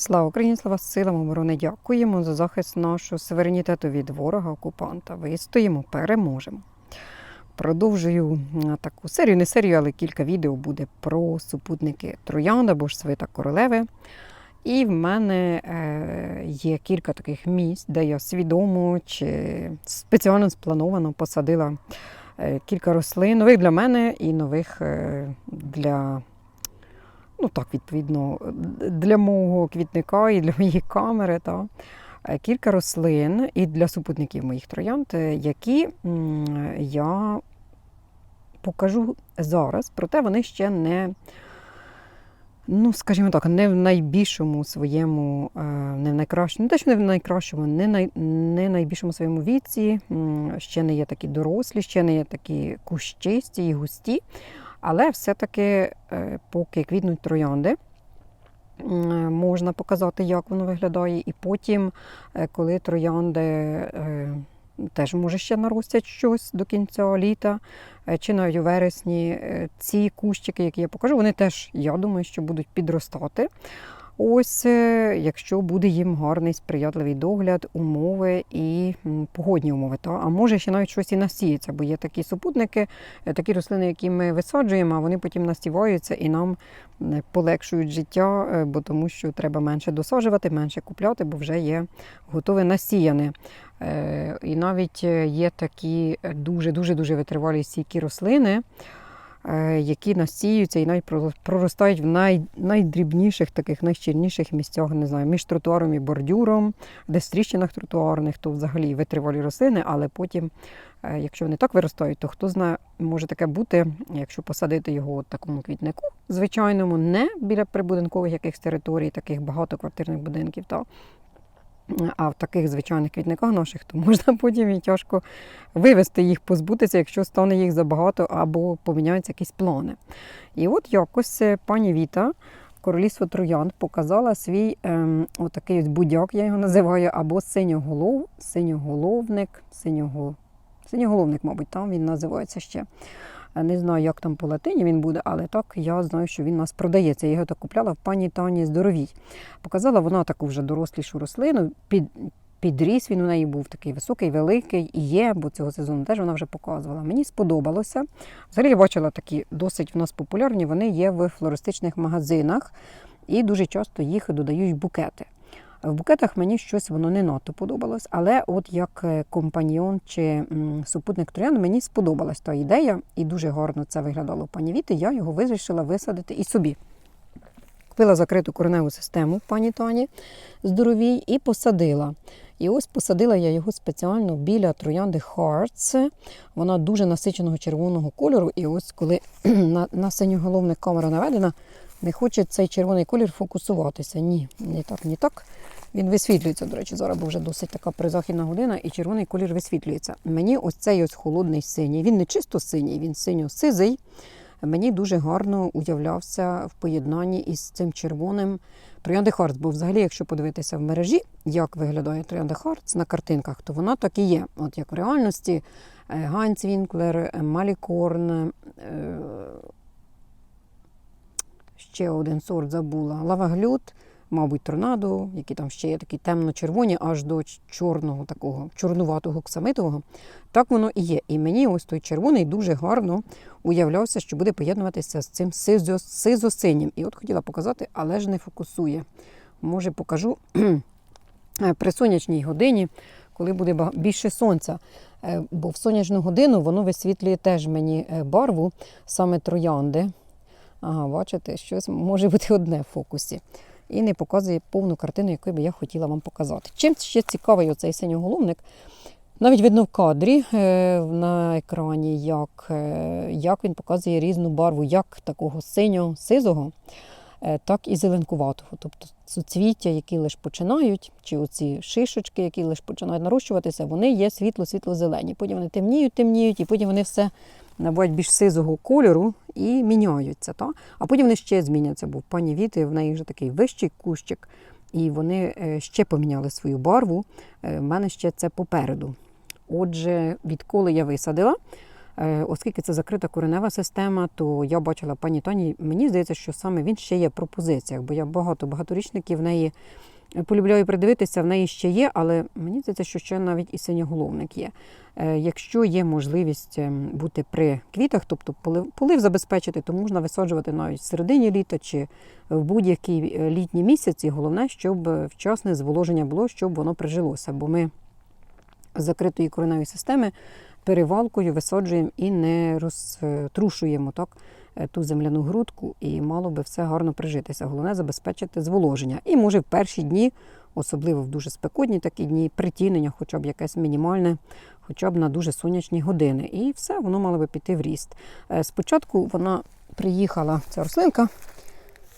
Слава Україні, слава силам оборони! Дякуємо за захист нашого суверенітету від ворога окупанта. Вистоїмо, переможемо. Продовжую таку серію, не серію, але кілька відео буде про супутники Троянд або ж свита королеви. І в мене е, є кілька таких місць, де я свідомо чи спеціально сплановано посадила е, кілька рослин, нових для мене і нових е, для ну так, відповідно, для мого квітника і для моєї камери. Та. Е, Кілька рослин і для супутників моїх троянд, е, які я покажу зараз, проте вони ще не, ну, скажімо так, не в найбільшому своєму, е, не в найкращому, не те, що не в найкращому, не, най, не найбільшому своєму віці, ще не є такі дорослі, ще не є такі кущисті і густі. Але все-таки, е, поки квітнуть троянди, можна показати, як воно виглядає. І потім, е, коли троянди е, теж може ще наростять щось до кінця літа, е, чи навіть у вересні, е, ці кущики, які я покажу, вони теж, я думаю, що будуть підростати. Ось, е, якщо буде їм гарний сприятливий догляд, умови і погодні умови. Та? А може ще навіть щось і насіється, бо є такі супутники, е, такі рослини, які ми висаджуємо, а вони потім насіваються і нам полегшують життя, е, бо тому що треба менше досаджувати, менше купляти, бо вже є готове насіяне. І навіть є такі дуже-дуже дуже витривалі стійкі рослини, які насіються і навіть проростають в най, найдрібніших, таких найщільніших місцях, не знаю, між тротуаром і бордюром, десь в тріщинах тротуарних, то взагалі витривалі рослини, але потім, е, якщо вони так виростають, то хто знає, може таке бути, якщо посадити його в такому квітнику, звичайному, не біля прибудинкових якихось територій, таких багатоквартирних будинків, та, а в таких звичайних квітниках наших, то можна потім і тяжко вивести їх, позбутися, якщо стане їх забагато або поміняються якісь плани. І от якось е, пані Віта, королівство троянд, показала свій ем, отакий ось будяк, я його називаю, або синьоголов, синьоголовник, синього, синьоголовник, мабуть, там він називається ще. Е, Не знаю, як там по латині він буде, але так я знаю, що він у нас продається. Я його так купляла в пані Тані Здоровій. Показала вона таку вже дорослішу рослину. Під, підріс він у неї був такий високий, великий і є, бо цього сезону теж вона вже показувала. Мені сподобалося. Взагалі я бачила такі досить в нас популярні. Вони є в флористичних магазинах і дуже часто їх додають букети. В букетах мені щось воно не надто подобалось, але от як е, компаньйон чи супутник троянд мені сподобалась та ідея, і дуже гарно це виглядало пані Віти. Я його вирішила висадити і собі. Купила закриту кореневу систему пані Тані здоровій і посадила. І ось посадила я його спеціально біля троянди Hearts. Вона дуже насиченого червоного кольору. І ось коли на, на синьоголовник камера наведена, не хоче цей червоний колір фокусуватися. Ні, не так, не так. Він висвітлюється, до речі, зараз бо вже досить така призахідна година, і червоний колір висвітлюється. Мені ось цей ось холодний синій. Він не чисто синій, він синьо-сизий. Мені дуже гарно уявлявся в поєднанні із цим червоним Троянди Хартс. Бо взагалі, якщо подивитися в мережі, як виглядає Троянда Хартс на картинках, то вона так і є. От як в реальності е, Вінклер, е, Малікорн, е, ще один сорт забула, лаваглют, мабуть, торнадо, які там ще є такі темно-червоні, аж до чорного такого, чорнуватого оксамитового. Так воно і є. І мені ось той червоний дуже гарно уявлявся, що буде поєднуватися з цим сизо- сизо-синім. І от хотіла показати, але ж не фокусує. Може, покажу при сонячній годині, коли буде більше сонця. Е, Бо в сонячну годину воно висвітлює теж мені е, барву, саме троянди. Ага, бачите, щось може бути одне в фокусі. І не показує повну картину, яку би я хотіла вам показати. Чим ще цікавий оцей синьоголовник? Навіть видно в кадрі е, на екрані, як, е, як він показує різну барву, як такого синьо-сизого, е, так і зеленкуватого. Тобто суцвіття, які лише починають, чи оці шишечки, які лише починають нарощуватися, вони є світло-світло-зелені. Потім вони темніють, темніють, і потім вони все набувають більш сизого кольору і міняються. Та? А потім вони ще зміняться, бо в пані Віти в неї вже такий вищий кущик, і вони е, ще поміняли свою барву. Е, В мене ще це попереду. Отже, відколи я висадила, Е, Оскільки це закрита коренева система, то я бачила пані Тані, мені здається, що саме він ще є в пропозиціях, бо я багато багаторічників в неї полюбляю придивитися, в неї ще є, але мені здається, що ще навіть і синьоголовник є. Е, Якщо є можливість ем, бути при квітах, тобто полив, полив забезпечити, то можна висаджувати навіть в середині літа чи в будь-який е, літній місяць. І головне, щоб вчасне зволоження було, щоб воно прижилося. Бо ми з закритої кореневої системи перевалкою висаджуємо і не розтрушуємо так, ту земляну грудку, і мало би все гарно прижитися. Головне забезпечити зволоження. І може в перші дні, особливо в дуже спекотні такі дні, притінення, хоча б якесь мінімальне, хоча б на дуже сонячні години. І все, воно мало би піти в ріст. Е, Спочатку вона приїхала, ця рослинка,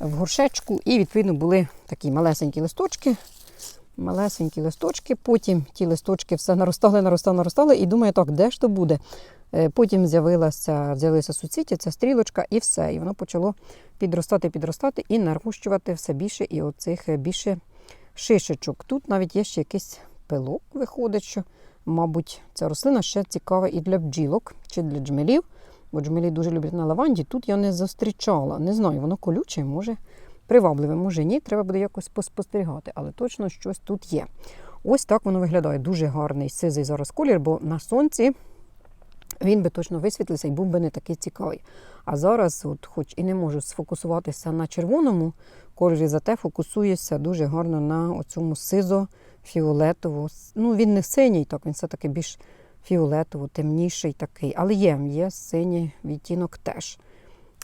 в горшечку, і відповідно були такі малесенькі листочки. Малесенькі листочки, потім ті листочки все наростали, наростали, наростали, і думаю, так, де ж то буде? Е, Потім з'явилася, з'явилися суцвіття, ця стрілочка, і все. І воно почало підростати, підростати і нарощувати все більше і оцих е, більше шишечок. Тут навіть є ще якийсь пилок, виходить, що, мабуть, ця рослина ще цікава і для бджілок чи для джмелів, бо джмелі дуже люблять на лаванді. Тут я не зустрічала. Не знаю, воно колюче, може привабливе, може ні, треба буде якось поспостерігати, але точно щось тут є. Ось так воно виглядає. Дуже гарний сизий зараз колір, бо на сонці він би точно висвітлився і був би не такий цікавий. А зараз, от, хоч і не можу сфокусуватися на червоному кольорі, зате фокусуюся дуже гарно на цьому сизо-фіолетово. Ну, він не синій, так, він все-таки більш фіолетово, темніший такий. Але є, є синій відтінок теж.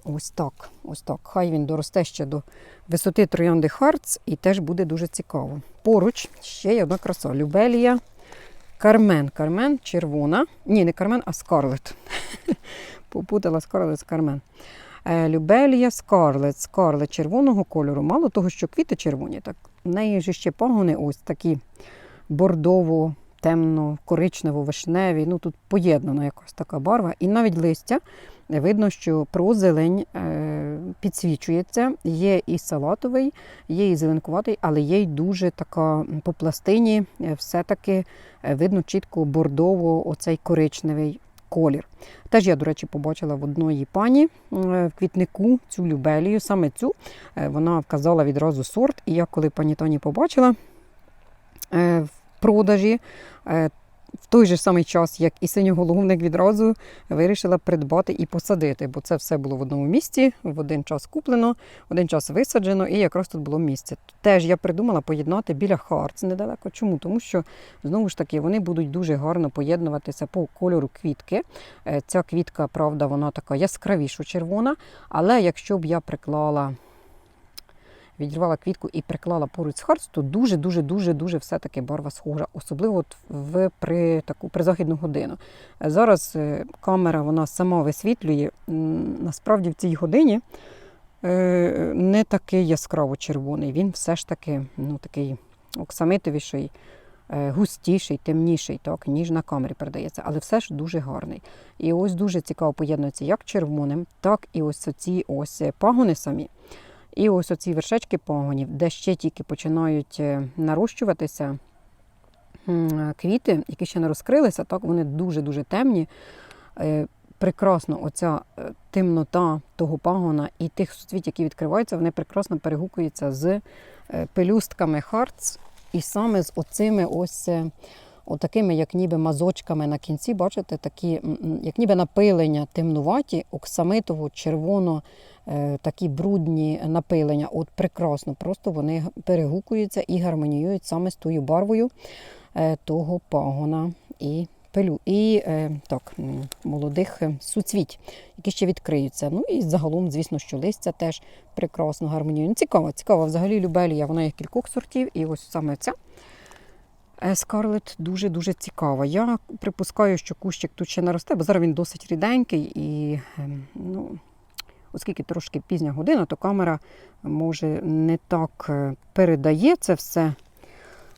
Ось так, ось так. Хай він доросте ще до висоти троянди Хартс і теж буде дуже цікаво. Поруч ще є одна краса. Любелія Кармен. Кармен червона. Ні, не Кармен, а Скарлет. Попутала Скарлет з Кармен. Е, Любелія Скарлет. Скарлет червоного кольору. Мало того, що квіти червоні, так в неї ж ще пагони ось такі бордово, темно, коричнево, вишневі. Ну тут поєднана якась така барва. І навіть листя видно, що прозелень е, підсвічується. Є і салатовий, є і зеленкуватий, але є й дуже така по пластині, е, все-таки е, видно чітко бордово оцей коричневий колір. Теж я, до речі, побачила в одної пані в квітнику цю любелію, саме цю. Вона вказала відразу сорт. І я, коли пані Тані побачила в продажі, в той же самий час, як і синьоголовник відразу вирішила придбати і посадити, бо це все було в одному місці, в один час куплено, один час висаджено, і якраз тут було місце. Теж я придумала поєднати біля Харц недалеко. Чому? Тому що знову ж таки вони будуть дуже гарно поєднуватися по кольору квітки. Е, Ця квітка, правда, вона така яскравіша червона, але якщо б я приклала. Відірвала квітку і приклала поруч з Харц, то дуже, дуже, дуже, все-таки барва схожа, особливо от в при таку призахідну годину. Зараз е, камера вона сама висвітлює. Насправді в цій годині е, не такий яскраво червоний. Він все ж таки ну, такий оксамитовіший, е, густіший, темніший, так, ніж на камері передається, але все ж дуже гарний. І ось дуже цікаво поєднується як червоним, так і ось ці ось пагони самі. І ось оці вершечки пагонів, де ще тільки починають е, нарощуватися квіти, які ще не розкрилися, так вони дуже-дуже темні. Е, Прекрасно, оця е, темнота того пагона і тих суцвіть, які відкриваються, вони прекрасно перегукуються з е, пелюстками харц, і саме з оцими ось е, отакими, як ніби мазочками на кінці, бачите, такі, як ніби напилення темнуваті, оксамитово, червоно, е, такі брудні напилення. От прекрасно, просто вони перегукуються і гармоніюють саме з тою барвою е, того пагона і пилю. І е, так, молодих суцвіть, які ще відкриються. Ну і загалом, звісно, що листя теж прекрасно гармоніює. Ну, Цікаво, цікаво. Взагалі любелія, вона є кількох сортів, і ось саме ця. Е, Скарлет дуже-дуже цікава. Я припускаю, що кущик тут ще не росте, бо зараз він досить ріденький і ем, ну, оскільки трошки пізня година, то камера може не так е, передає це все,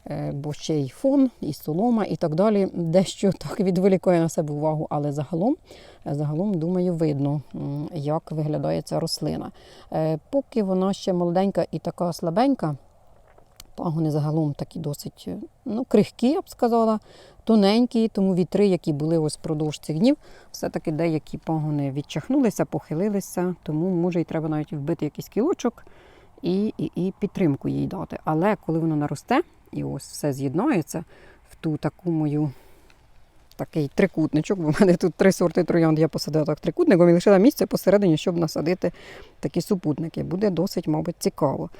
е, бо ще й фон, і солома, і так далі. Дещо так відволікає на себе увагу, але загалом, загалом думаю, видно, як виглядає ця рослина. Поки вона ще молоденька і така слабенька, Пагони загалом такі досить е, ну, крихкі, я б сказала, тоненькі, тому вітри, які були ось впродовж цих днів, все-таки деякі пагони відчахнулися, похилилися, тому може і треба навіть вбити якийсь кілочок і, і, і підтримку їй дати. Але коли воно наросте і ось все з'єднається в ту таку мою такий трикутничок, бо в мене тут три сорти троянд, я посадила так трикутником і лишила місце посередині, щоб насадити такі супутники. Буде досить, мабуть, цікаво.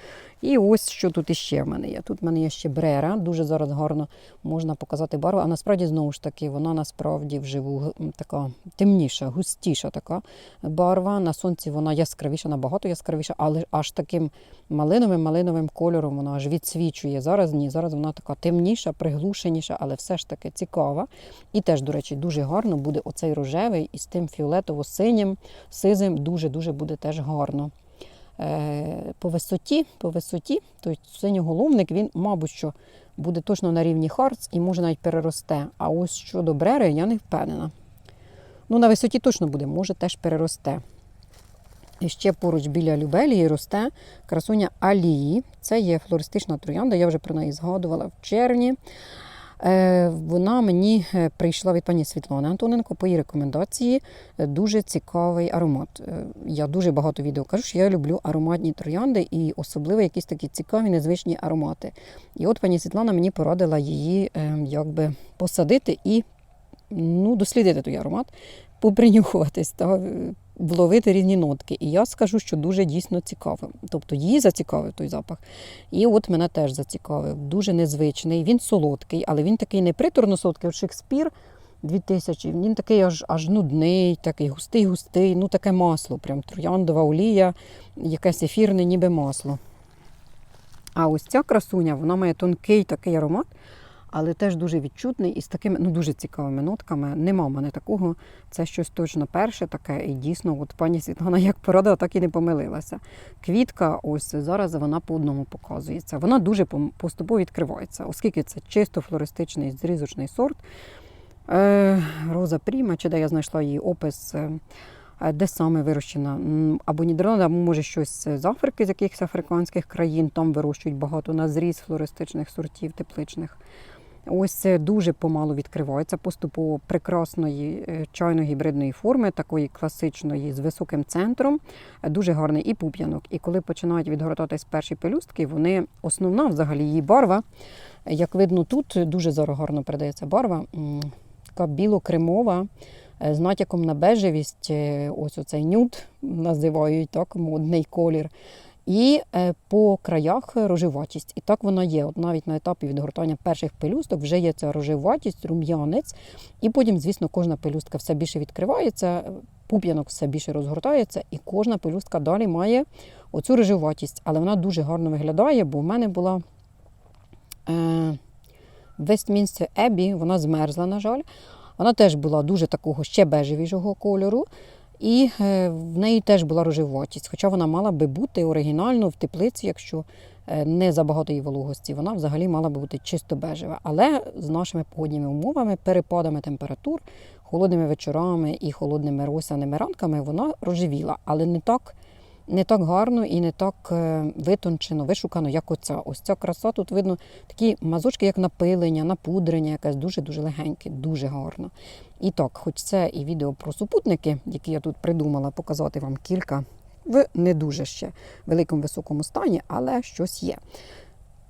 І ось що тут іще в мене є. Тут в мене є ще брера, дуже зараз гарно можна показати барву. А насправді, знову ж таки, вона насправді вживу така темніша, густіша така барва. На сонці вона яскравіша, набагато яскравіша, але аж таким малиновим малиновим кольором вона аж відсвічує. Зараз ні, зараз вона така темніша, приглушеніша, але все ж таки цікава. І теж, до речі, дуже гарно буде оцей рожевий із тим фіолетово-синім, сизим, дуже-дуже буде теж гарно. Е, По висоті, по висоті, той синьоголовник, він, мабуть, що буде точно на рівні Харц і може навіть переросте. А ось щодо брери, я не впевнена. Ну, на висоті точно буде, може теж переросте. І ще поруч біля Любелії росте красуня Алії. Це є флористична троянда, я вже про неї згадувала в червні. Е, Вона мені е, прийшла від пані Світлани Антоненко по її рекомендації. Е, Дуже цікавий аромат. Я дуже багато відео кажу, що я люблю ароматні троянди і особливо якісь такі цікаві, незвичні аромати. І от пані Світлана мені порадила її е, якби посадити і ну, дослідити той аромат, попринюхуватись та е, вловити різні нотки. І я скажу, що дуже дійсно цікаво. Тобто її зацікавив той запах. І от мене теж зацікавив. Дуже незвичний. Він солодкий, але він такий не приторно солодкий. Шекспір 2000, він такий аж, аж нудний, такий густий-густий, ну таке масло, прям трояндова олія, якесь ефірне, ніби масло. А ось ця красуня, вона має тонкий такий аромат, але теж дуже відчутний і з такими ну, дуже цікавими нотками. Нема в мене такого. Це щось точно перше таке. І дійсно, от пані Світлана як порадила, так і не помилилася. Квітка, ось зараз вона по одному показується. Вона дуже поступово відкривається, оскільки це чисто флористичний зрізочний сорт. Е, Роза Пріма, чи де я знайшла її опис. е, е, Де саме вирощена? Або Нідерланди, або може щось з Африки, з якихось африканських країн. Там вирощують багато на зріз флористичних сортів тепличних. Ось це дуже помало відкривається поступово прекрасної е, чайно-гібридної форми, такої класичної з високим центром. Е, Дуже гарний і пуп'янок. І коли починають відгортатись перші пелюстки, вони основна взагалі її барва. е, Як видно, тут дуже зараз гарно передається барва. Така біло-кремова е, з натяком на бежевість. е, Ось оцей нюд називають так, модний колір. І е, по краях рожеватість. І так вона є. От навіть на етапі відгортання перших пелюсток вже є ця рожеватість, рум'янець. І потім, звісно, кожна пелюстка все більше відкривається, пуп'янок все більше розгортається, і кожна пелюстка далі має оцю рожеватість. Але вона дуже гарно виглядає, бо в мене була е, Вестмінстер Ебі, вона змерзла, на жаль. Вона теж була дуже такого ще бежевішого кольору. І е, в неї теж була рожеватість, хоча вона мала би бути оригінально в теплиці, якщо е, не забагато її вологості, вона взагалі мала би бути чисто бежева. Але з нашими погодніми умовами, перепадами температур, холодними вечорами і холодними росяними ранками вона рожевіла, але не так, не так гарно і не так е, витончено, вишукано, як оця. Ось ця краса тут видно такі мазочки, як напилення, напудрення, якесь дуже-дуже легеньке, дуже гарно. І так, хоч це і відео про супутники, які я тут придумала, показати вам кілька в не дуже ще великому високому стані, але щось є.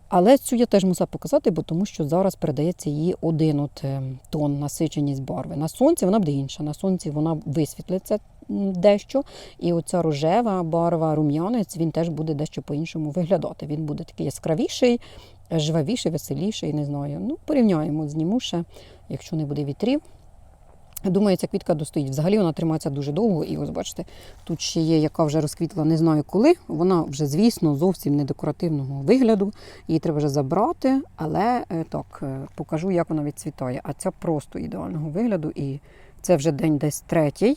Але цю я теж мусила показати, бо тому що зараз передається її один от е, тон насиченість барви. На сонці вона буде інша. На сонці вона висвітлиться дещо. І оця рожева барва, рум'янець, він теж буде дещо по-іншому виглядати. Він буде такий яскравіший, жвавіший, веселіший, не знаю. Ну, порівняємо, зніму ще, якщо не буде вітрів. Думаю, ця квітка достоїть. Взагалі вона тримається дуже довго. І ось бачите, тут ще є, яка вже розквітла, не знаю коли. Вона вже, звісно, зовсім не декоративного вигляду. Її треба вже забрати, але е, так, е, покажу, як вона відцвітає. А ця просто ідеального вигляду. І це вже день десь третій.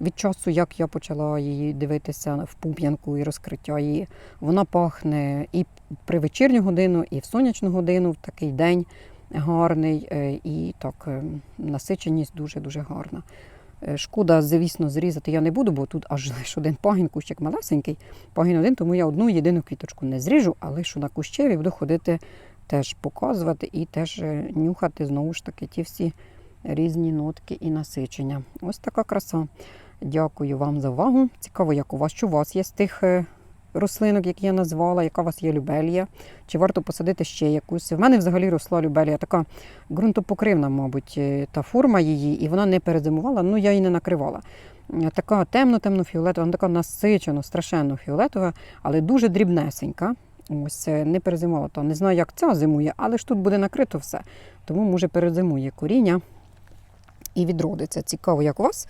Від часу, як я почала її дивитися в пуп'янку і розкриття її, вона пахне і при вечірню годину, і в сонячну годину, в такий день гарний, е, і так е, насиченість дуже-дуже гарна. Е, Шкода, звісно, зрізати я не буду, бо тут аж лише один пагін, кущик малесенький, пагін один, тому я одну єдину квіточку не зріжу, а лишу на кущеві буду ходити теж показувати і теж нюхати знову ж таки ті всі різні нотки і насичення. Ось така краса. Дякую вам за увагу. Цікаво, як у вас, що у вас є з тих рослинок, які я назвала, яка у вас є любелія, чи варто посадити ще якусь. В мене взагалі росла любелія, така ґрунтопокривна, мабуть, е, та форма її, і вона не перезимувала, ну я її не накривала. Е, Така темно-темно-фіолетова, вона така насичено, страшенно фіолетова, але дуже дрібнесенька. Ось е, не перезимувала, то не знаю, як ця зимує, але ж тут буде накрито все. Тому, може, перезимує коріння і відродиться. Цікаво, як у вас.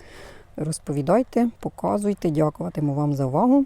Розповідайте, показуйте, дякуватиму вам за увагу.